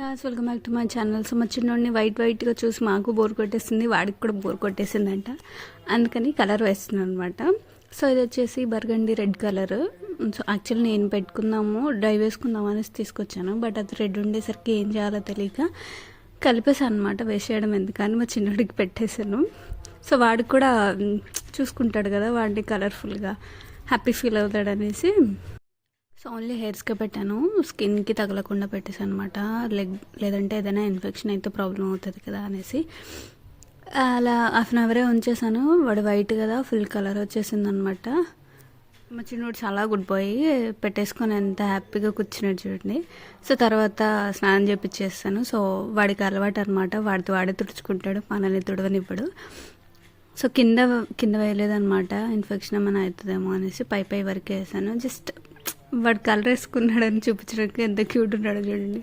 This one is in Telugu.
Guys welcome back to my channel so మా చిన్నోడిని వైట్ వైట్గా చూసి మాకు బోర్ కొట్టేసింది. వాడికి కూడా బోర్ కొట్టేసిందంట. అందుకని కలర్ వేస్తున్నాను అనమాట సో ఇది వచ్చేసి burgundy red colour so actually నేను పెట్టుకుందాము డై వేసుకుందాం అనేసి తీసుకొచ్చాను. బట్ అది రెడ్ ఉండేసరికి ఏం చేయాలో తెలియక కలిపేసాను అనమాట వేసేయడం ఎందుకని మా చిన్నోడికి పెట్టేశాను. సో వాడికి కూడా చూసుకుంటాడు కదా వాడిని కలర్ఫుల్గా హ్యాపీ ఫీల్ అవుతాడు అనేసి. సో ఓన్లీ హెయిర్స్కే పెట్టాను. స్కిన్కి తగలకుండా పెట్టేసి అనమాట లెగ్ లేదంటే ఏదైనా ఇన్ఫెక్షన్ అయితే ప్రాబ్లం అవుతుంది కదా అనేసి. అలా హాఫ్ అన్ అవరే ఉంచేసాను వాడు వైట్ కదా ఫుల్ కలర్ వచ్చేసింది అనమాట మా చిన్నోడు చాలా గుడ్ బాయ్ పెట్టేసుకొని ఎంత హ్యాపీగా కూర్చున్నాడు చూడండి. సో తర్వాత స్నానం చేపించేస్తాను సో వాడికి అలవాటు అనమాట వాడితో వాడే తుడుచుకుంటాడు. మనల్ని తుడవనివ్వడు. సో కింద కింద వేయలేదనమాట ఇన్ఫెక్షన్ ఏమైనా అవుతుందేమో అనేసి పై పై వరకు వేసాను. జస్ట్ వాడు కలర్ వేసుకున్నాడని చూపించడానికి ఎంత క్యూట్ ఉన్నాడో చూడండి.